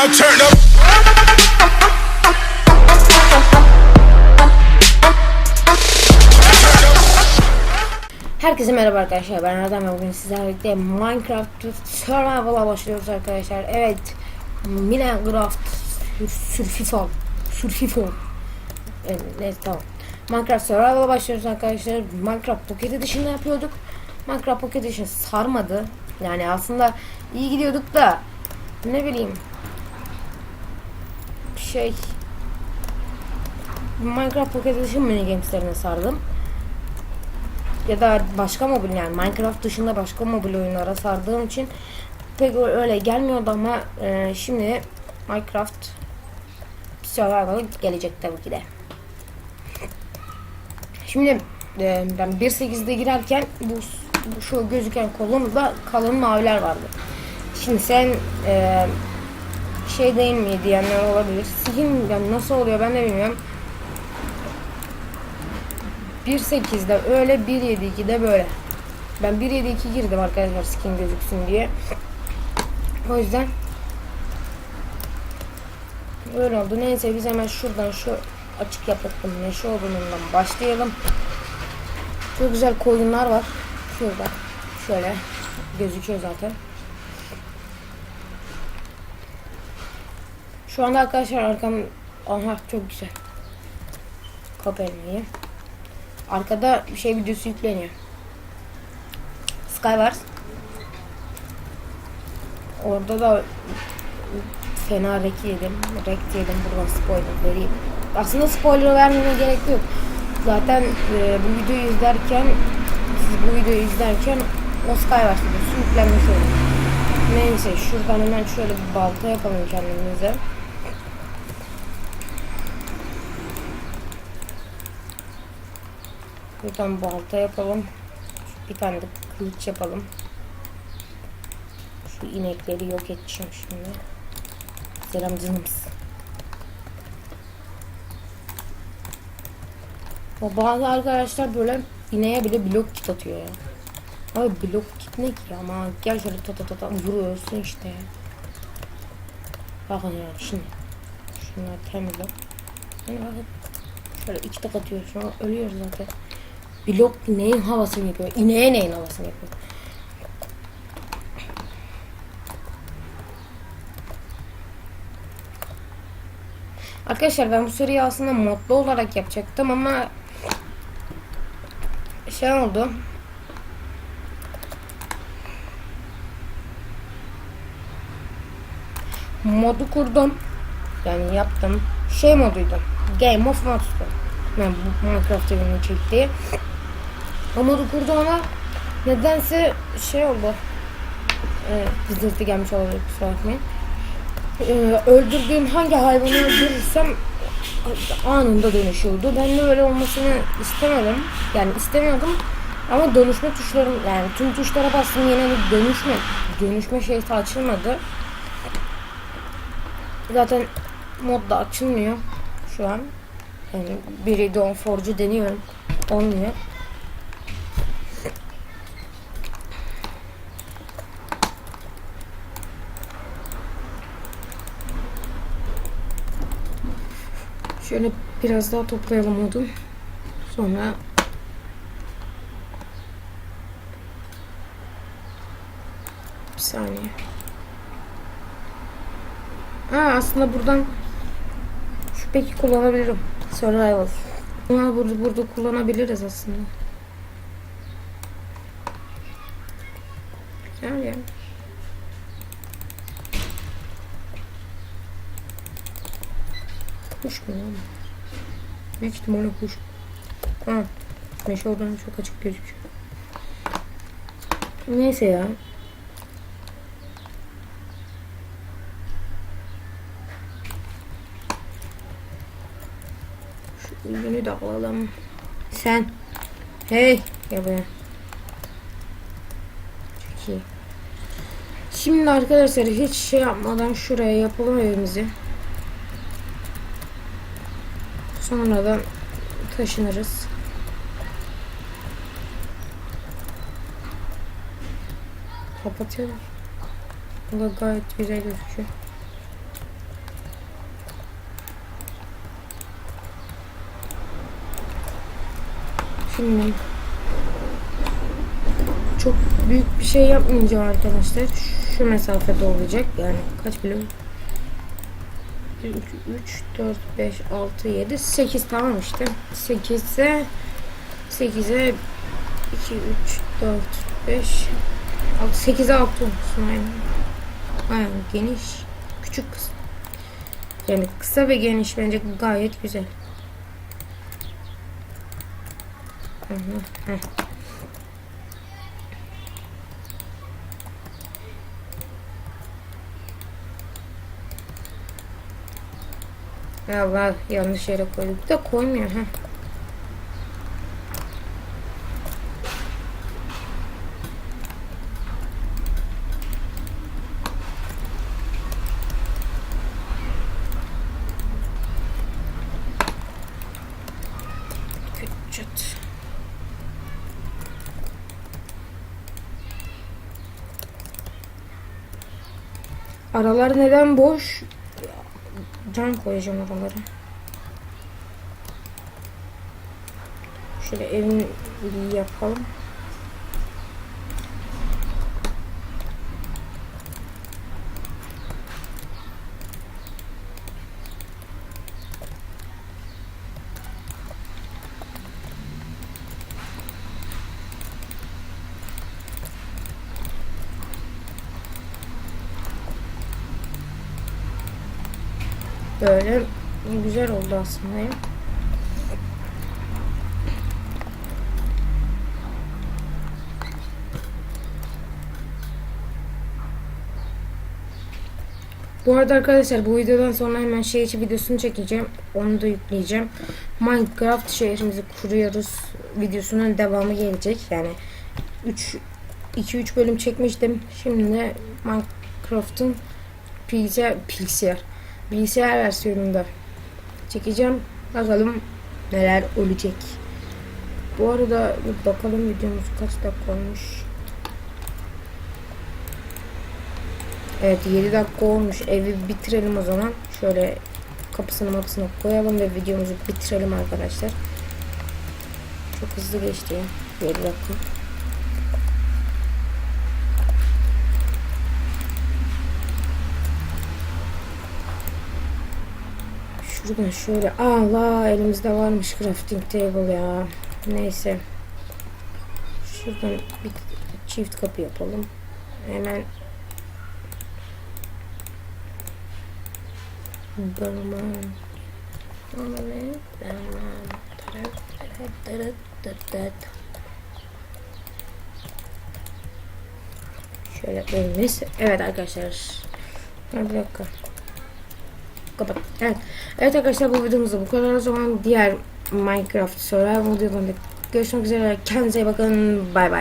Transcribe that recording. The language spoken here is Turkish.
now turn up. Herkese merhaba arkadaşlar ben Adam ve bugün sizlerle birlikte Minecraft Survival'a başlıyoruz arkadaşlar. Evet Minecraft Survival Survival. Evet, neyse tamam. Minecraft Survival'a başlıyoruz arkadaşlar. Minecraft Pocket Edition'da yapıyorduk. Minecraft Pocket Edition sarmadı. Yani aslında iyi gidiyorduk da Ne bileyim Şey Minecraft Pocket Edition minigameslerine sardım ya da başka mobil yani Minecraft dışında başka mobil oyunlara sardığım için pek öyle gelmiyordu ama e, şimdi Minecraft Survival gelecek tabii ki de. Şimdi e, ben 1.8'de girerken bu, bu şu gözüken kolumda kalın maviler vardı. Şimdi sen e, şey değil mi diyenler olabilir. Skin yani nasıl oluyor ben de bilmiyorum. 1.8'de öyle 1.7.2'de böyle. Ben 1.7.2 girdim arkadaşlar skin gözüksün diye. O yüzden öyle oldu. Neyse biz hemen şuradan şu açık yapıttım neşe odunundan başlayalım. Çok güzel koyunlar var. Şurada. Şöyle gözüküyor zaten. Şu anda arkadaşlar arkam aha çok güzel. Kap. Arkada bir şey videosu yükleniyor. Skywars. Orada da fena rek yedim. Rek yedim. Buradan spoiler vereyim. Aslında spoiler vermeme gerek yok. Zaten e, bu videoyu izlerken siz bu videoyu izlerken o Skywars videosu yüklenmiş olur. Neyse şuradan hemen şöyle bir balta yapalım kendimize. Buradan balta yapalım. Bir tane de kılıç yapalım. Şu inekleri yok edeceğim şimdi. Selam canımız. O bazı arkadaşlar böyle ineğe bile blok kit atıyor ya. Abi blok kit ne ki ama gel şöyle ta ta ta ta vuruyorsun işte. Bakın ya şimdi. Şunlar temizle. Yani. Şöyle iki tak atıyor an ölüyor zaten. Blok neyin havasını yapıyor? İneğe neyin havasını yapıyor? Arkadaşlar ben bu seriyi aslında modlu olarak yapacaktım ama şey oldu. Modu kurdum. Yani yaptım. Şey moduydu. Game of Monster. Yani bu Minecraft evini çektiği. Modu kurdu ama nedense şey oldu. Ee, gelmiş olabilir kusura bakmayın. Ee, öldürdüğüm hangi hayvanı öldürürsem anında dönüşüyordu. Ben de öyle olmasını istemedim. Yani istemiyordum. Ama dönüşme tuşlarım yani tüm tuşlara bastım yine bir dönüşme dönüşme şeysi açılmadı. Zaten modda açılmıyor şu an. Yani biri Dawn Forge'u deniyorum. Olmuyor. Şöyle biraz daha toplayalım odun. Sonra bir saniye. Ha aslında buradan şu peki kullanabilirim. Survival. Ama burada, burada kullanabiliriz aslında. Güzel ya. Kuş mu lan? Büyük ihtimalle kuş. Ha. Meşe oradan çok açık gözüküyor. Neyse ya. Şu ürünü de alalım. Sen. Hey. Gel buraya. Çok iyi. Şimdi arkadaşlar hiç şey yapmadan şuraya yapalım evimizi. Sonradan taşınırız. Kapatıyorum. Bu da gayet güzel gözüküyor. Şimdi çok büyük bir şey yapmayacağım arkadaşlar. Şu mesafede olacak yani kaç bilim 3, 4, 5, 6, 7, 8 tamam işte. 8'e 8'e 2, 3, 4, 5, 6, 8'e 6 olsun aynen. Aynen geniş. Küçük kısa. Yani kısa ve geniş bence gayet güzel. Hı, hı. Ya Allah yanlış yere koyduk da koymuyor ha. Küçük. Aralar neden boş? Cam koyacağım oralara. Şöyle evin bir yapalım. Böyle güzel oldu aslında. Bu arada arkadaşlar bu videodan sonra hemen şey içi videosunu çekeceğim. Onu da yükleyeceğim. Minecraft şehrimizi kuruyoruz. Videosunun devamı gelecek. Yani 3 2-3 bölüm çekmiştim. Şimdi Minecraft'ın bilgisayar, bilgisayar, bilgisayar versiyonunda çekeceğim. Bakalım neler olacak. Bu arada bakalım videomuz kaç dakika olmuş. Evet 7 dakika olmuş. Evi bitirelim o zaman. Şöyle kapısını mapısını koyalım ve videomuzu bitirelim arkadaşlar. Çok hızlı geçti ya. 7 dakika. Şuradan şöyle Allah elimizde varmış crafting table ya. Neyse. Şuradan bir çift kapı yapalım. Hemen Zaman. Şöyle önümüz. Evet arkadaşlar. Bir dakika. Kapat. Evet. Evet arkadaşlar bu videomuzda bu kadar. O zaman diğer Minecraft Survival videolarında görüşmek üzere. Kendinize iyi bakın. Bay bay.